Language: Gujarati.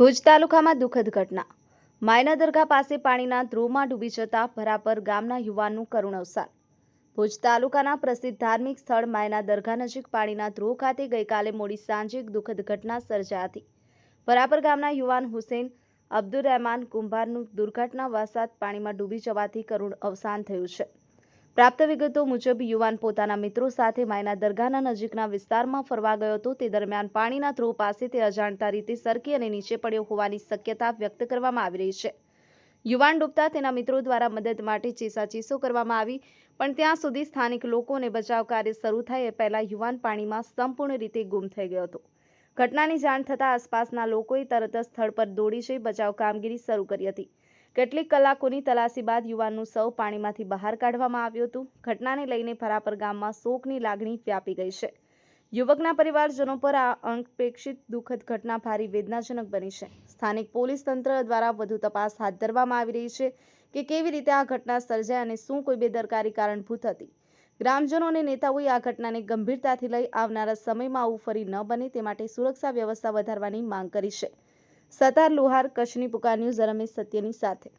ભુજ તાલુકામાં દુઃખદ ઘટના. માયના દરગાહ પાસે પાણીના ધ્રુવમાં ડૂબી જતા ભરાપર ગામના યુવાનનું કરુણ અવસાન. ભુજ તાલુકાના પ્રસિદ્ધ ધાર્મિક સ્થળ માયના દરગાહ નજીક પાણીના ધ્રુવ ખાતે ગઈકાલે મોડી સાંજે એક દુઃખદ ઘટના સર્જાઈ હતી. ભરાપર ગામના યુવાન હુસેન અબ્દુર રહેમાન કુંભારનું દુર્ઘટના વરસાદ પાણીમાં ડૂબી જવાથી કરુણ અવસાન થયું છે. પ્રાપ્ત વિગતો મુજબ યુવાન પોતાના મિત્રો સાથે માયના દરગાહના નજીકના વિસ્તારમાં ફરવા ગયો હતો. તે દરમિયાન પાણીના ધ્રુવ પાસે તે અજાણતા રીતે સરકી અને નીચે પડ્યો હોવાની શક્યતા વ્યક્ત કરવામાં આવી રહી છે. યુવાન ડૂબતા તેના મિત્રો દ્વારા મદદ માટે ચીસાચીસો કરવામાં આવી, પણ ત્યાં સુધી સ્થાનિક લોકોને બચાવ કાર્ય શરૂ થાય એ પહેલા યુવાન પાણીમાં સંપૂર્ણ રીતે ગુમ થઈ ગયો હતો. ઘટનાની જાણ થતાં આસપાસના લોકોએ તરત જ સ્થળ પર દોડી જઈ બચાવ કામગીરી શરૂ કરી હતી. કેટલીક કલાકોની તલાશી બાદ યુવાનનું સૌ પાણીમાંથી બહાર કાઢવામાં આવ્યું હતું. ઘટનાને લઈને ફરાપર ગામમાં શોકની લાગણી વ્યાપી ગઈ છે. યુવકના પરિવારજનો પર આ અનપેક્ષિત દુઃખદ ઘટના ભારે વેદનાજનક બની છે. સ્થાનિક પોલીસ તંત્ર દ્વારા વધુ તપાસ હાથ ધરવામાં આવી રહી છે કે કેવી રીતે આ ઘટના સર્જાઈ અને શું કોઈ બેદરકારી કારણભૂત હતી. ગ્રામજનો અને નેતાઓએ આ ઘટનાને ગંભીરતાથી લઈ આવનારા સમયમાં આવું ફરી ન બને તે માટે સુરક્ષા વ્યવસ્થા વધારવાની માંગ કરી છે. સતાર લુહાર કચ્છની પુકાર ન્યૂઝ રમેશ સત્યની સાથે